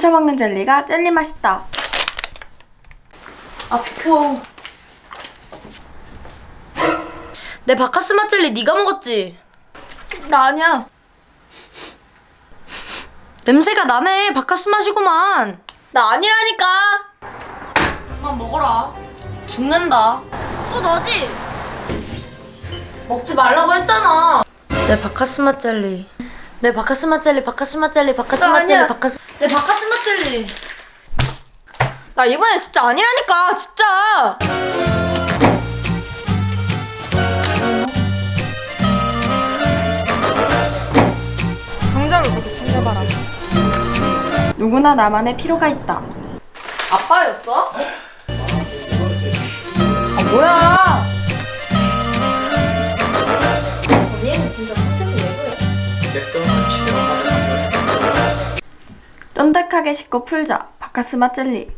훔쳐 먹는 젤리가 젤리 맛있다. 아 비켜. 내 바카스 맛 젤리 네가 먹었지? 나 아니야. 냄새가 나네. 바카스 맛이구만. 나 아니라니까. 그만 먹어라. 죽는다. 또 너지? 먹지 말라고 했잖아. 내 바카스 맛 젤리. 내 바카스 맛 젤리, 바카스 맛 젤리, 바카스 나 맛 젤리, 아니야. 바카스. 내 바카스 맛 젤리. 나 이번엔 진짜 아니라니까. 진짜. 정장을 모두 챙겨봐라. 누구나 나만의 필요가 있다. 아빠였어? 쫀득하게 씻고 풀자. 바카스마 젤리.